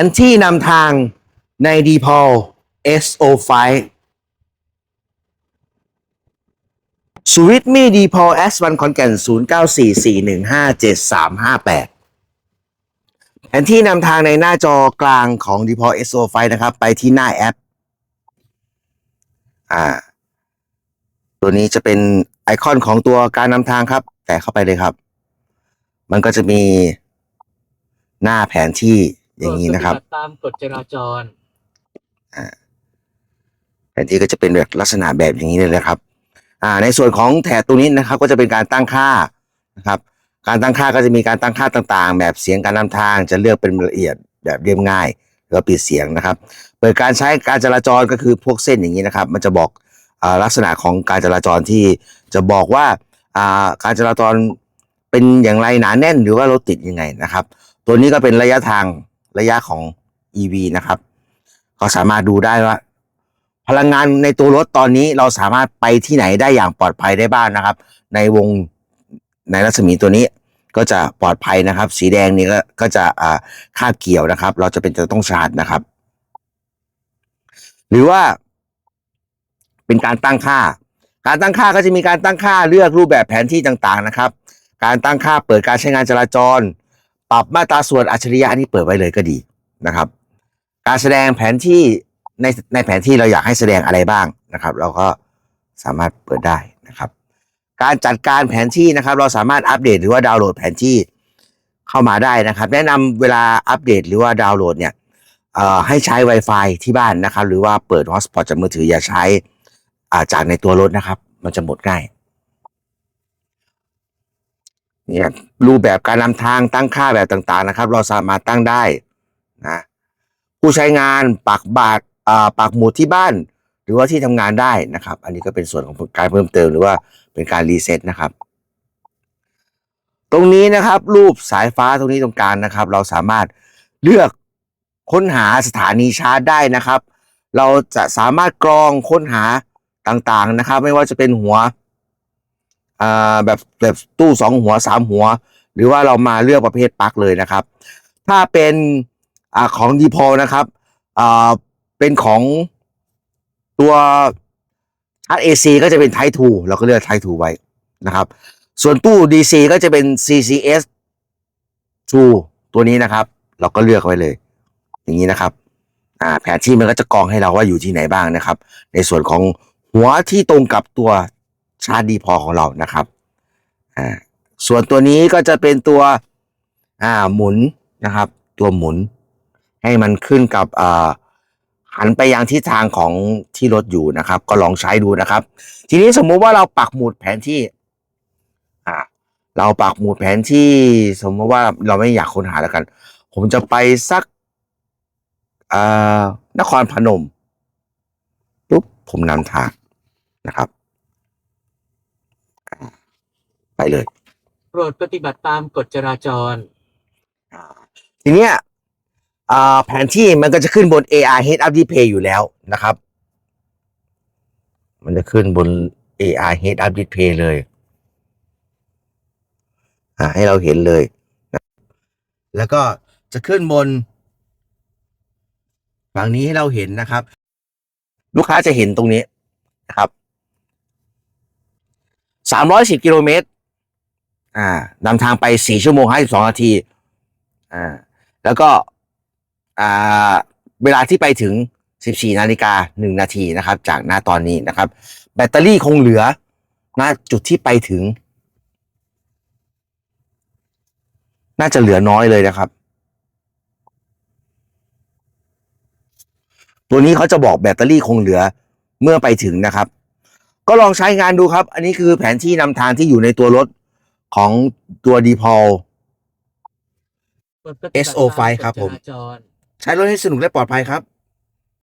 นที่นำทางใน d p o l SO5 สวิตมีดีพอ S1 คอนแก่น0944157358แผนที่นำทางในหน้าจอกลางของ d p o l SO5 นะครับ ไปที่หน้าแอป อ่า ตัวนี้จะเป็นไอคอนของตัวการนำทางครับ แต่เข้าไปเลยครับ มันก็จะมีหน้าแผนที่ อย่างนี้นะครับโปดปฏิบัติตามกฎจราจรแผนที่ก็จะเป็นแบบลักษณะแบบอย่างนี้เลยนะครับ อ่า ในส่วนของแถบตรงนี้นะครับ ก็จะเป็นการตั้งค่านะครับ การตั้งค่าก็จะมีการตั้งค่าต่างๆ แบบเสียงการนำทางจะเลือกเป็นละเอียดแบบเรียบง่ายแล้วปิดเสียงนะครับ เปิดการใช้การจราจรก็คือพวกเส้นอย่างนี้นะครับ มันจะบอกอ่าลักษณะของการจราจรที่จะบอกว่าอ่าการจราจรเป็นอย่างไรหนาแน่นหรือว่ารถติดยังไงนะครับ ตัวนี้ก็เป็นระยะทาง ระยะของ EV นะครับ ก็สามารถดูได้ว่า พลังงานในตัวรถตอนนี้เราสามารถไปที่ไหนได้อย่างปลอดภัยได้บ้างนะครับ ในวงในรัศมีตัวนี้ก็จะปลอดภัยนะครับ สีแดงนี่ก็ก็จะอ่าคาบเกี่ยวนะครับ เราจะเป็นจะต้องชาร์จนะครับ หรือว่าเป็นการตั้งค่า การตั้งค่าก็จะมีการตั้งค่าเลือกรูปแบบแผนที่ต่างๆนะครับ การตั้งค่าเปิดการใช้งานจราจร ปรับมาตราส่วนอัจฉริยะอันนี้เปิดไว้เลยก็ดีนะครับ การแสดงแผนที่ในในแผนที่เราอยากให้แสดงอะไรบ้างนะครับ เราก็สามารถเปิดได้นะครับ การจัดการแผนที่นะครับ เราสามารถอัปเดตหรือว่าดาวน์โหลดแผนที่เข้ามาได้นะครับ แนะนำเวลาอัปเดตหรือว่าดาวน์โหลดเนี่ยเอ่อให้ใช้ Wi-Fi ที่บ้านนะครับ หรือว่าเปิด Hotspot จากมือถืออย่าใช้อ่าจากในตัวรถนะครับ มันจะหมดง่าย เนี่ยรูปแบบการนำทางตั้งค่าแบบต่างๆนะครับ เราสามารถตั้งได้นะผู้ใช้งานปักบาทอ่าปักหมุดที่บ้าน หรือว่าที่ทำงานได้นะครับ อันนี้ก็เป็นส่วนของการเพิ่มเติมหรือว่าเป็นการรีเซ็ตนะครับ ตรงนี้นะครับ รูปสายฟ้าตรงนี้ตรงกลางนะครับ เราสามารถเลือกค้นหาสถานีชาร์จได้นะครับ เราจะสามารถกรองค้นหาต่างๆนะครับ ไม่ว่าจะเป็นหัว อ่าแบบแบบตู้สองหัวสามหัว หรือว่าเรามาเลือกประเภทปลั๊กเลยนะครับ ถ้าเป็นอ่าของดีพอนะครับอ่าเป็นของตัวชาร์จ AC ก็จะเป็น Type 2เราก็เลือก Type 2ไว้นะครับ ส่วนตู้ DC ก็จะเป็น CCS 2ตัวนี้นะครับ เราก็เลือกไว้เลย อย่างนี้นะครับอ่าแผนที่มันก็จะกรองให้เราว่าอยู่ที่ไหนบ้างนะครับ ในส่วนของหัวที่ตรงกับตัว ชาร์จดีพอของเรานะครับอ่าส่วนตัวนี้ก็จะเป็นตัวอ่าหมุนนะครับ ตัวหมุน ให้มันขึ้นกับอ่าหันไปยังทิศทางของที่รถอยู่นะครับ ก็ลองใช้ดูนะครับ ทีนี้สมมุติว่าเราปักหมุดแผนที่อ่าเราปักหมุดแผนที่สมมติว่าเราไม่อยากค้นหาแล้วกัน ผมจะไปสักอ่านครพนมปุ๊บผมนำทางนะครับอ่าไป เลย โปรดปฏิบัติตามกฎจราจรอ่าทีเนี้ยอ่าแผนที่มันก็จะขึ้นบน AR Head Up Display อยู่แล้วนะครับ มันจะขึ้นบน AR Head Up Display เลยอ่าให้เราเห็นเลยนะแล้วก็จะขึ้นบนฝั่งนี้ให้เราเห็นนะครับ ลูกค้าจะเห็นตรงนี้นะครับสามร้อยสิบกิโลเมตร อ่านำทางไปสี่ชั่วโมงห้าสิบสองนาทีอ่าแล้วก็อ่าเวลาที่ไปถึงสิบสี่นาฬิกาหนึ่งนาทีนะครับ จากหน้าตอนนี้นะครับ แบตเตอรี่คงเหลือณจุดที่ไปถึง น่าจะเหลือน้อยเลยนะครับ ตัวนี้เขาจะบอกแบตเตอรี่คงเหลือเมื่อไปถึงนะครับ ก็ลองใช้งานดูครับ อันนี้คือแผนที่นำทางที่อยู่ในตัวรถ ของตัวดีพอลโปรดปฏิบัติตาม SO5 ครับผมกฎจราจรใช้รถให้สนุกและปลอดภัยครับ